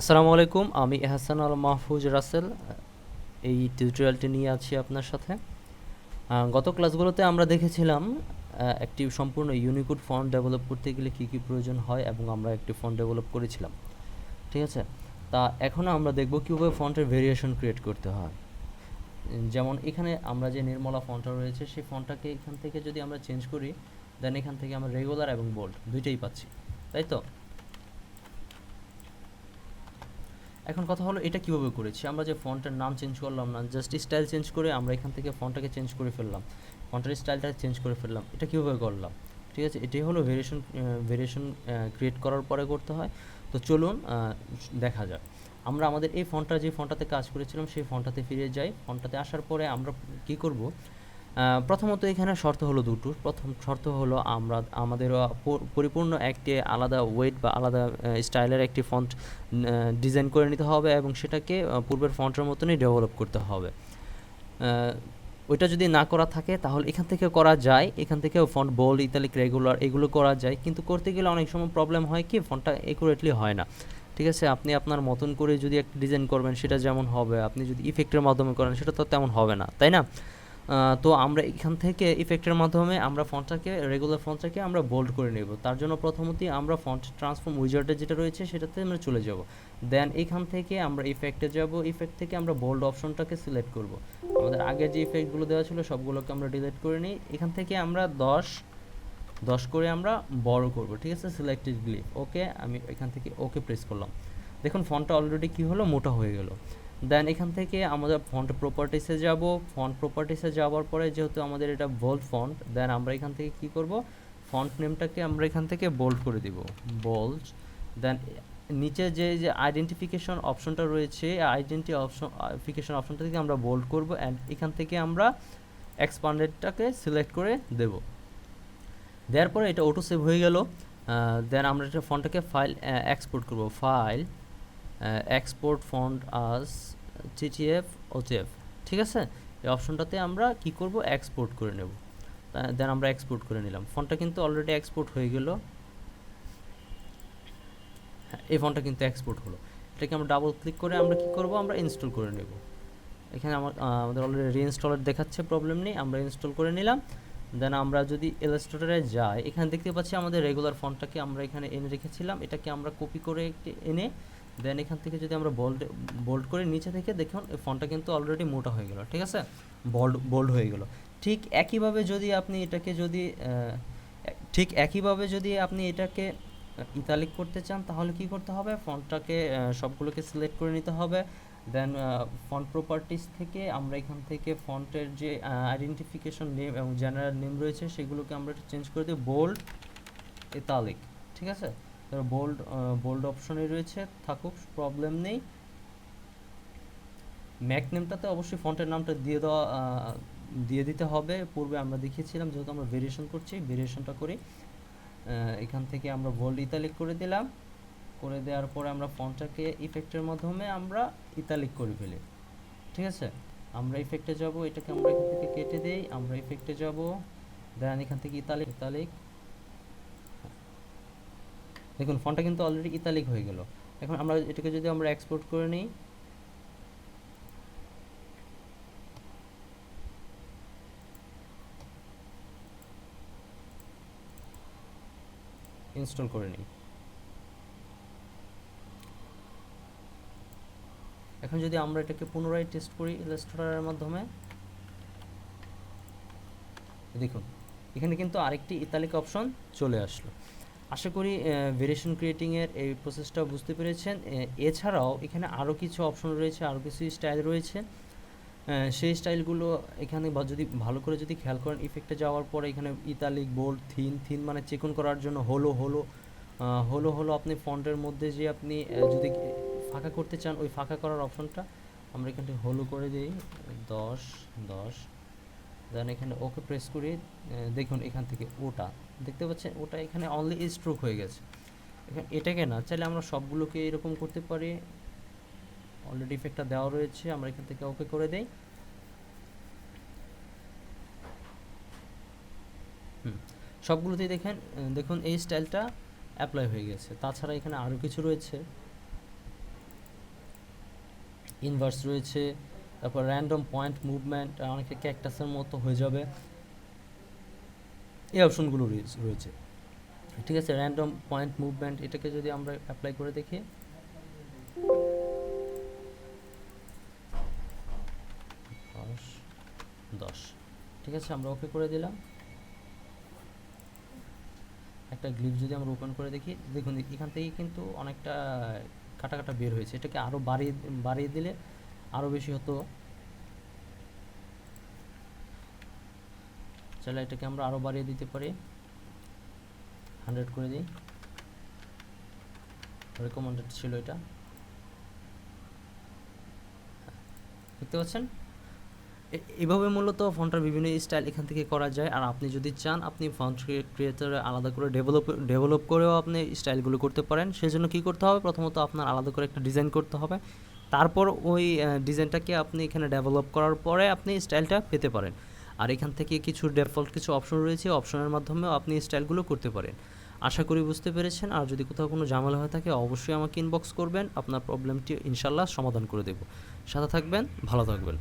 আসসালামু আলাইকুম, আমি এহসান আল মাহফুজ রাসেল। এই টিউটোরিয়ালটি নিয়ে আছি আপনার সাথে। গত ক্লাসগুলোতে আমরা দেখেছিলাম একটি সম্পূর্ণ ইউনিকোড ফন্ট ডেভেলপ করতে গেলে কী কী প্রয়োজন হয় এবং আমরা একটি ফন্ট ডেভেলপ করেছিলাম। ঠিক আছে? তা এখন আমরা দেখব কীভাবে ফন্টের ভেরিয়েশন ক্রিয়েট করতে হয়। যেমন এখানে আমরা যে নির্মলা ফন্টটা রয়েছে, সেই ফন্টটাকে এখান থেকে যদি আমরা চেঞ্জ করি দেন এখান থেকে আমরা রেগুলার এবং বোল্ড দুইটাই পাচ্ছি। তাই তো? এখন কথা হলো এটা কীভাবে করেছি? আমরা যে ফন্টের নাম চেঞ্জ করলাম না জাস্ট স্টাইল চেঞ্জ করে আমরা এখান থেকে ফন্টটাকে চেঞ্জ করে ফেললাম। ফন্টের স্টাইলটা চেঞ্জ করে ফেললাম। এটা কীভাবে করলাম? ঠিক আছে? এটাই হলো ভেরিয়েশন ভেরিয়েশন ক্রিয়েট করার পরে করতে হয়। তো চলুন দেখা যাক। আমরা আমাদের এই ফন্টটা যে ফন্টটাতে কাজ করেছিলাম, সেই ফন্টটাতে ফিরে যাই। ফন্টটাতে আসার পরে আমরা কি করব? প্রথমত এখানে শর্ত হলো দুটো। প্রথম শর্ত হলো আমরা, আমাদের পরিপূর্ণ একটি আলাদা ওয়েট বা আলাদা স্টাইলের একটি ফন্ট ডিজাইন করে নিতে হবে এবং সেটাকে পূর্বের ফন্টের মতনই ডেভেলপ করতে হবে। ওইটা যদি না করা থাকে তাহলে এখান থেকে করা যায়, এখান থেকে ফন্ট বোল্ড ইতালিক রেগুলার এগুলো করা যায়। কিন্তু করতে গেলে অনেক সময় প্রবলেম হয় কি ফন্টটা একুরেটলি হয় না। ঠিক আছে, আপনি আপনার মতন করে যদি একটা ডিজাইন করবেন সেটা যেমন হবে, আপনি যদি ইফেক্টের মাধ্যমে করেন সেটা তো তেমন হবে না, তাই না? তো আমরা এখান থেকে ইফেক্টের মাধ্যমে আমরা ফন্টটাকে রেগুলার ফন্টটাকে আমরা বোল্ড করে নেব। তার জন্য প্রথমতই আমরা ফন্ট ট্রান্সফর্ম উইজার্ডে যেটা রয়েছে সেটাতে আমরা চলে যাব। দেন এখান থেকে আমরা ইফেক্টে যাব। ইফেক্ট থেকে আমরা বোল্ড অপশনটাকে সিলেক্ট করব। আমাদের আগে যে ইফেক্টগুলো দেওয়া ছিল সবগুলোকে আমরা ডিলিট করে নিই। এখান থেকে আমরা দশ দশ করে আমরা বড় করব, ঠিক আছে? সিলেক্টেড গ্লিপ ওকে আমি এখান থেকে ওকে প্রেস করলাম। দেখুন, ফন্টটা অলরেডি কি হলো? মোটা হয়ে গেল। দেন এখান থেকে আমাদের ফন্ট প্রপার্টিসে যাব। ফন্ট প্রপার্টিসে যাওয়ার পরে যেহেতু আমাদের এটা বোল্ড ফন্ট দেন আমরা এখান থেকে কি করব? ফন্ট নেমটাকে আমরা এখান থেকে বোল্ড করে দিব। বোল্ড দেন নিচে যে যে আইডেন্টিফিকেশন অপশনটা রয়েছে আইডেন্টি অপশন অপশনটা থেকে আমরা বোল্ড করব অ্যান্ড এখান থেকে আমরা এক্সপান্ডেডটাকে সিলেক্ট করে দেব। দেওয়ার পরে এটা অটো সেভ হয়ে গেল। দেন আমরা এটা ফন্টটাকে ফাইল এক্সপোর্ট করব। File export font as TTF OTF ঠিক আছে? এই অপশনটাতে আমরা কি করব? এক্সপোর্ট করে নেব। দেন আমরা এক্সপোর্ট করে নিলাম। ফন্টটা কিন্তু অলরেডি এক্সপোর্ট হয়ে গেল। হ্যাঁ এই ফন্টটা কিন্তু এক্সপোর্ট হলো। এটাকে আমরা ডাবল ক্লিক করে আমরা কি করব? আমরা ইনস্টল করে নেব। এখানে আমার আমাদের অলরেডি রিইনস্টলের দেখাচ্ছে প্রবলেম নেই। আমরা ইনস্টল করে নিলাম। দেন আমরা যদি ইলাস্ট্রেটরে যাই, এখানে দেখতে পাচ্ছি আমাদের রেগুলার ফন্টটাকে আমরা এখানে এনে রেখেছিলাম। এটাকে আমরা কপি করে এনে দেন এখান থেকে যদি আমরা বোল্ড বোল্ড করে নিচে থেকে দেখুন এই ফন্টটা কিন্তু অলরেডি মোটা হয়ে গেল, ঠিক আছে? বোল্ড বোল্ড হয়ে গেল। ঠিক একইভাবে যদি আপনি এটাকে যদি ঠিক একইভাবে যদি আপনি এটাকে ইতালিক করতে চান, তাহলে কি করতে হবে? ফন্টটাকে সবগুলোকে সিলেক্ট করে নিতে হবে। দেন ফন্ট প্রপার্টিস থেকে আমরা এখান থেকে ফন্টের যে আইডেন্টিফিকেশন নেম এবং জেনারেল নেম রয়েছে, সেগুলোকে আমরা চেঞ্জ করে দিই। বোল্ড ইতালিক ঠিক আছে? বোল্ড বোল্ড অপশনে রয়েছে, থাকুক প্রবলেম নেই। ম্যাক নেমটাতে অবশ্যই ফন্টের নামটা দিয়ে দেওয়া দিয়ে দিতে হবে। পূর্বে আমরা দেখিয়েছিলাম, যেহেতু আমরা ভেরিয়েশন করছি ভেরিয়েশনটা করি এখান থেকে আমরা বোল্ড ইতালিক করে দিলাম। করে দেওয়ার পরে আমরা ফন্টটাকে ইফেক্টের মাধ্যমে আমরা ইতালিক করে ফেলি। ঠিক আছে? আমরা ইফেক্টে যাব, এটাকে আমরা এখান থেকে কেটে দেই, আমরা ইফেক্টে যাব দেন এখান থেকে ইতালিক ইতালিক দেখুন ফন্টটা কিন্তু অলরেডি ইতালিক হয়ে গেল। এখন আমরা এটাকে যদি আমরা এক্সপোর্ট করে নিই। ইনস্টল করে নিই। এখন যদি আমরা এটাকে পুনরায় টেস্ট করি ইলাস্ট্রেটরের মাধ্যমে, দেখুন, এখানে কিন্তু আরেকটি ইতালিক অপশন চলে আসলো। আশা করি ভেরিয়েশন ক্রিয়েটিংয়ের এই প্রসেসটা বুঝতে পেরেছেন। এছাড়াও এখানে আরও কিছু অপশন রয়েছে আরও কিছু স্টাইল রয়েছে। সেই স্টাইলগুলো এখানে বা যদি ভালো করে যদি খেয়াল করেন ইফেক্টে যাওয়ার পরে এখানে ইতালিক বোল্ড থিন থিন মানে চেকন করার জন্য হলো হলো হলো হলো আপনি ফন্টের মধ্যে যে আপনি যদি ফাঁকা করতে চান, ওই ফাঁকা করার অপশনটা আমরা এখানে হলো করে দিই। দশ দশ দেন এখানে ওকে প্রেস করি দেখুন এখান থেকে ওটা। দেখতে পাচ্ছেন, ওটা এখানে অনলি স্ট্রোক হয়ে গেছে। এখানে এটাকে না, চাইলে আমরা সবগুলোকে এরকম করতে পারি। অলরেডি ইফেক্টটা দেওয়া রয়েছে, আমরা এখান থেকে ওকে করে দেই। সবগুলোতেই দেখেন দেখুন এই স্টাইলটা অ্যাপ্লাই হয়ে গেছে। তাছাড়া এখানে আরও কিছু রয়েছে। ইনভার্স রয়েছে, তারপর র্যান্ডম পয়েন্ট মুভমেন্ট অনেকে ক্যাকটাসের মতো হয়ে যাবে। এই অপশনগুলো রয়েছে- ঠিক আছে র্যান্ডম পয়েন্ট মুভমেন্ট এটাকে যদি আমরা অ্যাপ্লাই করে দেখি। দশ ঠিক আছে, আমরা ওকে করে দিলাম। একটা গ্লিপ যদি আমরা ওপেন করে দেখি, দেখুন, এখান থেকে কিন্তু অনেকটা কাটা কাটা বের হয়েছে। এটাকে আরও বাড়িয়ে বাড়িয়ে দিলে আরও বেশি হতো। চলো এটাকে আমরা আরও বাড়িয়ে দিতে পারি। হান্ড্রেড করে দিই। রেকমেন্ডেড ছিল এটা। দেখতে পাচ্ছেন? এভাবে মূলত ফন্টার বিভিন্ন স্টাইল এখান থেকে করা যায়। আর আপনি যদি চান, আপনি ফন্ট ক্রিয়েটর আলাদা করে ডেভেলপ ডেভেলপ করেও আপনি স্টাইলগুলো করতে পারেন। সেজন্য কি করতে হবে? প্রথমত আপনার আলাদা করে একটা ডিজাইন করতে হবে। তারপর ওই ডিজাইনটাকে আপনি এখানে ডেভেলপ করার পরে আপনি স্টাইলটা পেতে পারেন। আর এখান থেকে কিছু ডেফল্ট কিছু অপশন রয়েছে অপশনের মাধ্যমেও আপনি স্টাইলগুলো করতে পারেন। আশা করি বুঝতে পেরেছেন, আর যদি কোথাও কোনো ঝামেলা হয়ে থাকে অবশ্যই আমাকে ইনবক্স করবেন, আপনার প্রবলেমটি ইনশাল্লাহ সমাধান করে দেব। সাথে থাকবেন, ভালো থাকবেন।